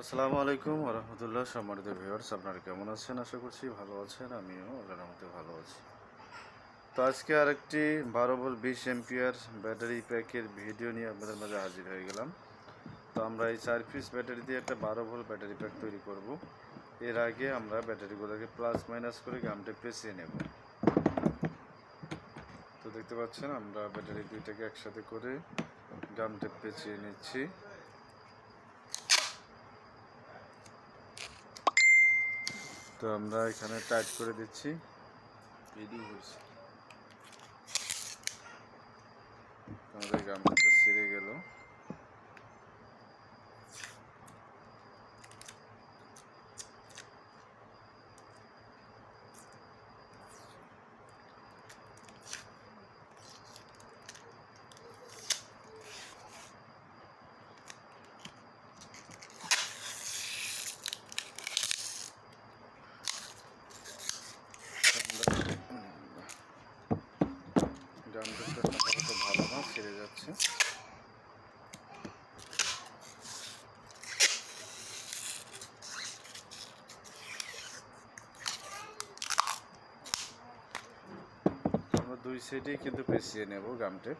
আসসালামু আলাইকুম রহমতুল্লাহ, সম্মানিত ভিউয়ার্স আপনারা কেমন আছেন? আশা করছি ভালো আছেন, আমিও আল্লাহর মধ্যে ভালো আছি। তো আজকে আরেকটি বারো ভোল্ট বিশ এমপিয়ার ব্যাটারি প্যাকের ভিডিও নিয়ে আপনাদের মাঝে হাজির হয়ে গেলাম। তো আমরা এই চার পিস ব্যাটারি দিয়ে একটা বারো ভোল্ট ব্যাটারি প্যাক তৈরি করব। এর আগে আমরা ব্যাটারিগুলোকে প্লাস মাইনাস করে গামটে পেঁচিয়ে নেব। তো দেখতে পাচ্ছেন, আমরা ব্যাটারি দুইটাকে একসাথে করে গামটে পেঁচিয়ে নিচ্ছি। তো আমরা এখানে টাইট করে দিচ্ছি। রেডি হয়েছে। আমাদের গামলাটা ছিঁড়ে গেল। ভালো না? যাচ্ছে। দুই সাইডেই কিন্তু পেঁচিয়ে নেব গামটে।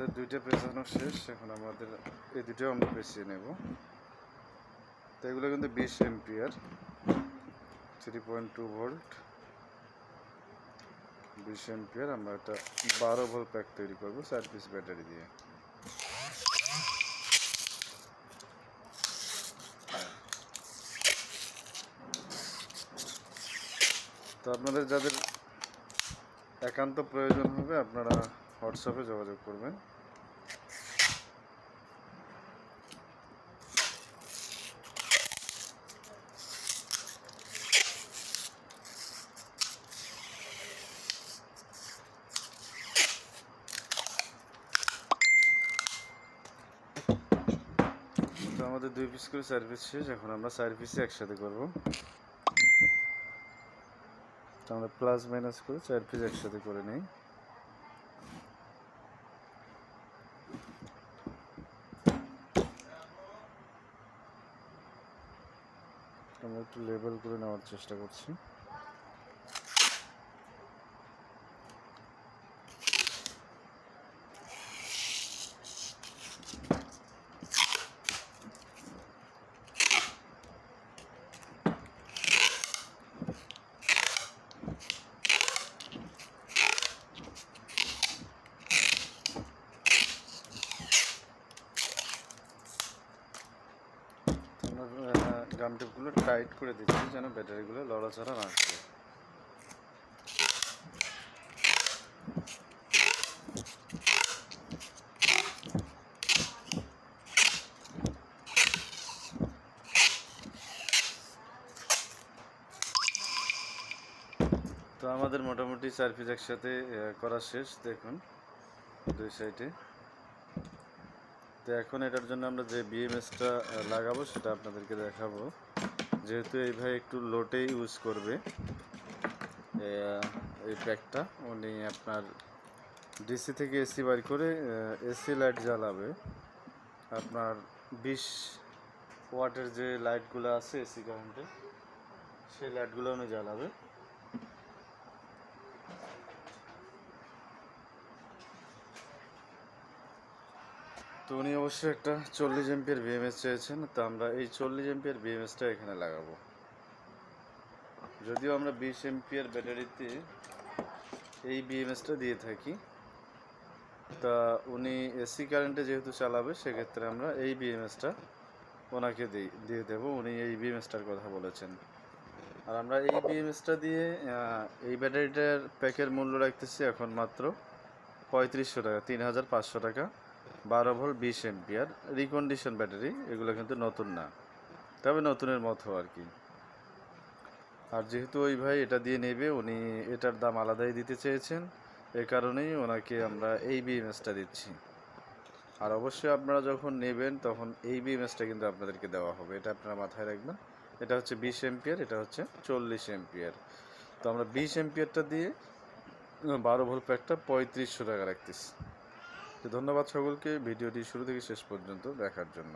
আমাদের দুইটা পেঁচানো শেষ, এখন আমাদের এই দুটোও আমরা পেঁচিয়ে নেব। তো এগুলো কিন্তু বিশ ampere three point two volt বিশ এমপিয়ার আমরা একটা বারো ভোল্ট প্যাক তৈরি করব চার পিস ব্যাটারি দিয়ে। তো আপনাদের যাদের একান্ত প্রয়োজন হবে, আপনারা হোয়াটসঅ্যাপে যোগাযোগ করবেন। তো আমাদের দুই পিস করে চার পিস শেষ, এখন আমরা চার পিসে একসাথে করব। তো আমরা প্লাস মাইনাস করে চার পিস একসাথে করে নিই। একটু লেবেল করে নেওয়ার চেষ্টা করছি আমরা গাম টিপগুলো টাইট করে দিচ্ছি যেন ব্যাটারিগুলো লড়াচড়া না করে। তো আমাদের মোটামুটি চার একসাথে করা শেষ, দেখুন, দুই সাইডে তো এখন এটার জন্য আমরা যে বিএমএসটা লাগাবো সেটা আপনাদেরকে দেখাবো। যেহেতু এই ভাই একটু লোটে ইউজ করবে এই প্যাকটা উনি আপনার ডিসি থেকে এসি বার করে এসি লাইট জ্বালাবে। আপনার বিশ ওয়াটের যে লাইটগুলো আছে এসি কারেন্টে সেই লাইটগুলো উনি জ্বালাবে। তো উনি অবশ্যই একটা চল্লিশ এমপিয়ার বিএমএস চেয়েছেন, তো আমরা এই চল্লিশ এমপিয়ার বিএমএসটা এখানে লাগাবো। যদিও আমরা বিশ এমপিয়ার ব্যাটারিতে এই বিএমএসটা দিয়ে থাকি, তা উনি এসি কারেন্টে যেহেতু চালাবে, সেক্ষেত্রে আমরা এই বিএমএসটা ওনাকে দিই দিয়ে দেবো। উনি এই বিএমএসটার কথা বলেছেন। আর আমরা এই বিএমএসটা দিয়ে এই ব্যাটারিটার প্যাকের মূল্য রাখতেছি এখন মাত্র পঁয়ত্রিশশো টাকা, তিন হাজার পাঁচশো টাকা। বারো ভোল্ট, বিশ এমপিয়ার রিকন্ডিশন ব্যাটারি এগুলো কিন্তু নতুন না। তবে নতুনের মতো আর কি। আর যেহেতু ওই ভাই এটা দিয়ে নেবে, উনি এটার দাম আলাদাই দিতে চেয়েছেন, এ কারণেই ওনাকে আমরা এই বিএমএসটা দিচ্ছি। আর অবশ্যই আপনারা যখন নেবেন, তখন এই বিএমএসটা কিন্তু আপনাদেরকে দেওয়া হবে। এটা আপনারা মাথায় রাখবেন। এটা হচ্ছে বিশ এম্পিয়ার এটা হচ্ছে চল্লিশ এম্পিয়ার তো আমরা বিশ এম্পিয়ারটা দিয়ে বারো ভোল্ট প্যাকটা পঁয়ত্রিশশো টাকা রাখতেছি। তো ধন্যবাদ সকলকে ভিডিওটি শুরু থেকে শেষ পর্যন্ত দেখার জন্য।